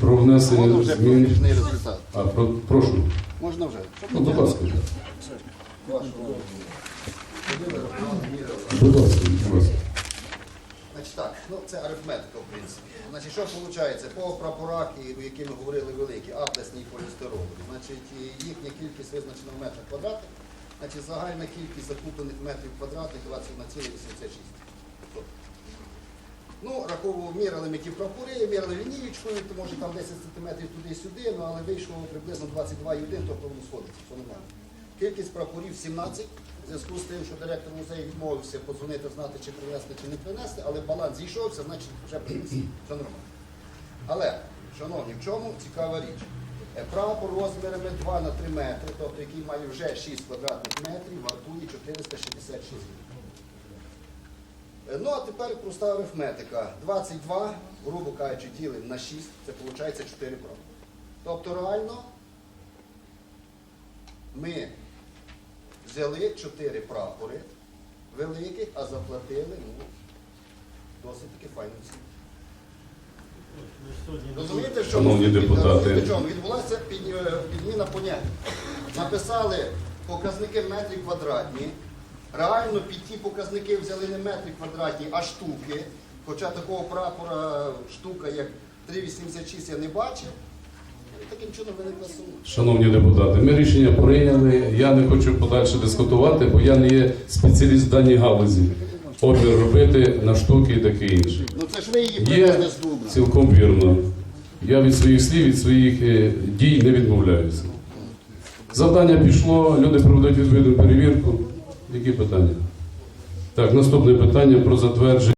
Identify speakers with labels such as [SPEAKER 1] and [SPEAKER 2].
[SPEAKER 1] Про внесення
[SPEAKER 2] вже
[SPEAKER 1] змін. А, про, прошу.
[SPEAKER 2] Можна вже.
[SPEAKER 1] Ну, будь ласка. Будь ласка, будь ласка.
[SPEAKER 2] Значить так, ну це арифметика, в принципі. Значить, що виходить? По прапорах, які ми говорили великі, атласні і полістиролові. Значить, їхня кількість визначена в метрах квадратних. Значить, загальна кількість закуплених метрів квадратних 21,86. Ну, раховував, мірили ми ті прапори, мірили лінієчкою, то може там 10 см туди-сюди, ну але вийшло приблизно 22,1, тобто воно сходиться, все нормально. Кількість прапорів 17, в зв'язку з тим, що директор музею відмовився подзвонити, знати, чи принести, чи не принести, але баланс зійшовся, значить вже принесли. Все нормально. Але, шановні, в чому цікава річ? Е, Прапор розмірами 2 на 3 метри, тобто який має вже 6 квадратних метрів, вартує 466 гривень. Е, Ну, а тепер проста арифметика. 22, грубо кажучи, ділимо на 6, це виходить 4 прапори. Тобто реально ми взяли 4 прапори великих, а заплатили ну, досить таки файну ціну. Розумієте, що
[SPEAKER 1] Шановні депутати.
[SPEAKER 2] відбулася е, підміна поняття. Написали показники метрі квадратні. Реально під ті показники взяли не метри квадратні, а штуки. Хоча такого прапора штука, як 3,86 я не бачив. Таким чином виникла сума.
[SPEAKER 1] Шановні депутати, ми рішення прийняли. Я не хочу подальше дискутувати, бо я не є спеціаліст в даній галузі. Опір робити на штуки і таке інше.
[SPEAKER 2] Ну це ж ви її
[SPEAKER 1] Є
[SPEAKER 2] з Дубна.
[SPEAKER 1] цілком вірно. Я від своїх слів, від своїх е, дій не відмовляюся. Завдання пішло, люди проведуть відповідну перевірку. Які питання? Так, наступне питання про затвердження.